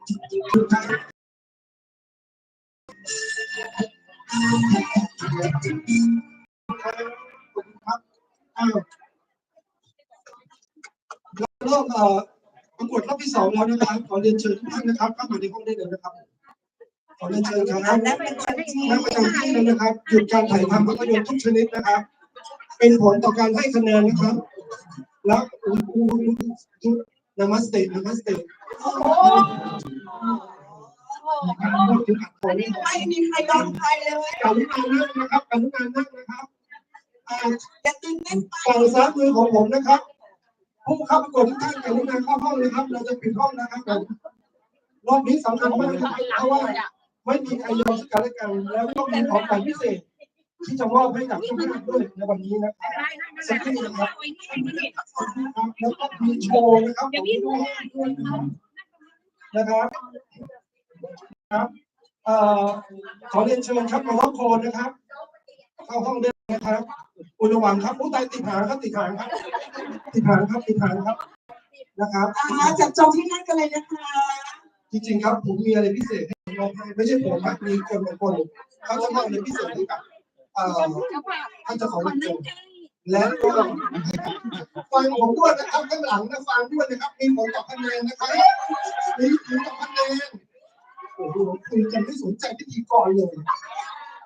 เอ่อประกวดรอบที่สองแล้วนะครับ ขอเรียนเชิญทุกท่านนะครับเข้ามาในห้องได้เลยนะครับ ขอเรียนเชิญครับนักประจำที่นะจำที่เลยนะครับหยุดการถ่ายทำภาพยนตร์ทุกชนิดนะครับ เป็นผลต่อการให้คะแนนนะครับ แล้วอูอูอูนามัสเตนามัสเต การพูดถึงอัดผลไม่มีใครยอมใครเลยกรุณานั่งนะครับกรุณานั่งนะครับจะตื่นเต้นไปฝั่งซ้ายมือของผมนะครับ ผู้เข้าประกวดทุกท่านกรุณาเข้าห้องนะครับ เราจะปิดห้องนะครับผมรอบนี้สำคัญมากนะครับเพราะว่าไม่มีใครยอมซึ่งกันและกันแล้วก็มีของขวัญพิเศษ ที่จะมอบให้กับทุกท่านด้วยในวันนี้นะครับสักครู่นะครับแล้วก็มีโชว์นะครับผมด้วยนะครับ ครับเอ่อขอเรียนเชิญครับมาล็อกโคนนะครับ เข้าห้องได้เลยนะครับอุณหวังครับผู้ตายติดหางครับติดหางครับ ติดหางครับติดหางครับนะครับอาจับจองที่นั่นกันเลยนะคะ จริงๆครับ ผมมีอะไรพิเศษให้น้องให้ไม่ใช่ผมครับมีคนบางคนเขาจะมอบอะไรพิเศษให้กับเอ่อท่านเจ้าของวันเกิด และก็ฟังผมด้วยนะครับข้างหลังนะฟังด้วยนะครับมีผลต่อคะแนนนะครับมีผลต่อคะแนนโอ้โหคุยกันไม่สนใจพิธีกรเลย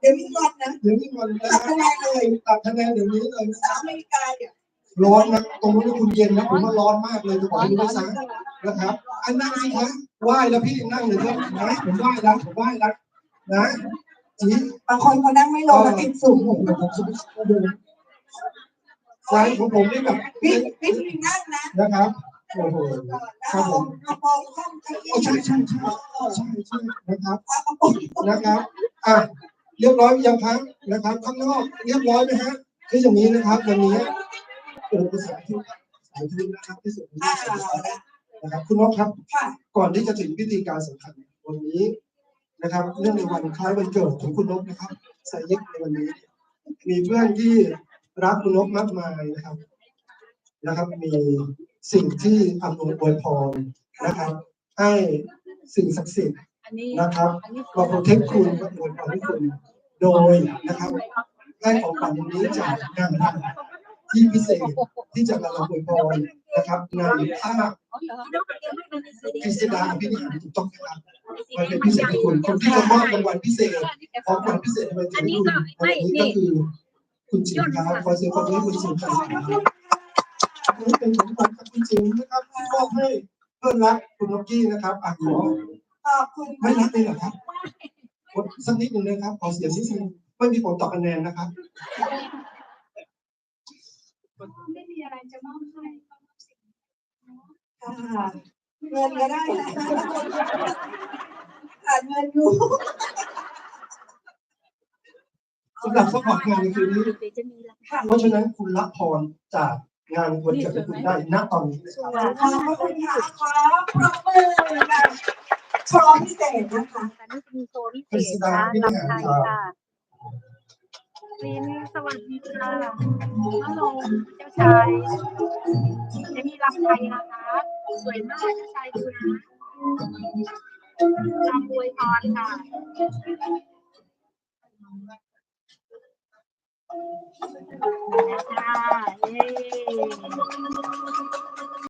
เดี๋ยวมีวันนะเดี๋ยวนี้มันนะตัดครัคะบแนนเลยตัดคะแนนเดี๋ยวนี้เลยนะสามอเมริกาเนี่ยร้อนนะตรงนู้นคุณเย็นนะผมว่าร้อนมากเลยจะบอกให้รู้ซะนะครับ อันนั่งสิครับไหว้แล้วพี่นั่งเลยครับนะผมไหว้แล้วผมไหว้แล้วนะจีบางคนเขานั่งไม่ลงแล้วติดสูงผมผมสมมติดู ซ้ายของผมนี่แบบวิวิธีนั่งนะนะครับโอ้โหครับผมกระโปรงข้างเก้าโอ้อี้ใช่ใช่ใช่ใช่ใช่นะครับกระโปรงนะครับอะเรียบร้อยยังครับนะครับ ข้างนอกเรียบร้อยไหมฮะคืออย่างนี้นะครับวันนี้โอ้ภาษาที่สายที่นะครับที่สุดนี้อ่านะครับคุณนกครับ ค่ะก่อนที่จะถึงพิธีการสำคัญวันนี้นะครับเนื่องในวันคล้ายวันเกิดของคุณนกนะครับสายยิกในวันนี้ มีเพื่อนที่ รักคุณนกมากมายนะครับ นะครับ มีสิ่งที่อำนวยอวยพรนะครับ ให้สิ่งศักดิ์สิทธิ์นะครับอันนี้มาโปรเทคคุณมาอวยพรให้คุณ โดยนะครับได้ของขวัญนี้จากงานทำที่พิเศษที่จะมาเราอวยพรนะครับงานภาพอ๋อเหรอกฤษดาพินิหารถูกต้องนะครับมันเป็นพิเศษคุณคนที่จะมอบรางวัลพิเศษของขวัญพิเศษในวันเกิดให้คุณวันนี้ก็คือ คุณจิ๋มครับขอเสียงปรบมือคุณจิ๋มครับนี่เป็นของขวัญจากคุณจิ๋มนะครับที่มอบให้เพื่อนรักคุณนกกี้นะครับอะขอขอบคุณไม่รักเลยเหรอครับสักนิดหนึ่งนะครับ ขอเสียงนิดนึงไม่มีผลต่อคะแนนนะครับไม่มีอะไรจะมอบให้ค่ะเงินก็ได้นะขาดเงินอยู่ สำหรับสปอร์ตงานในคืนนี้เดี๋ยวจะมีราคาเพราะฉะนั้นคุณรับพรจากงานวันเกิดของคุณได้ณตอนนี้เลยครับ ขอบคุณค่ะขอปรบมือค่ะโชว์พิเศษนะคะแต่นี่จะมีโชว์พิเศษนะรับไทยค่ะลินสวัสดีค่ะฮัลโหลเจ้าชายจะมีลำไทยนะคะสวยมากเจ้าชายดูนะลำอวยพรค่ะ ค่ะเย้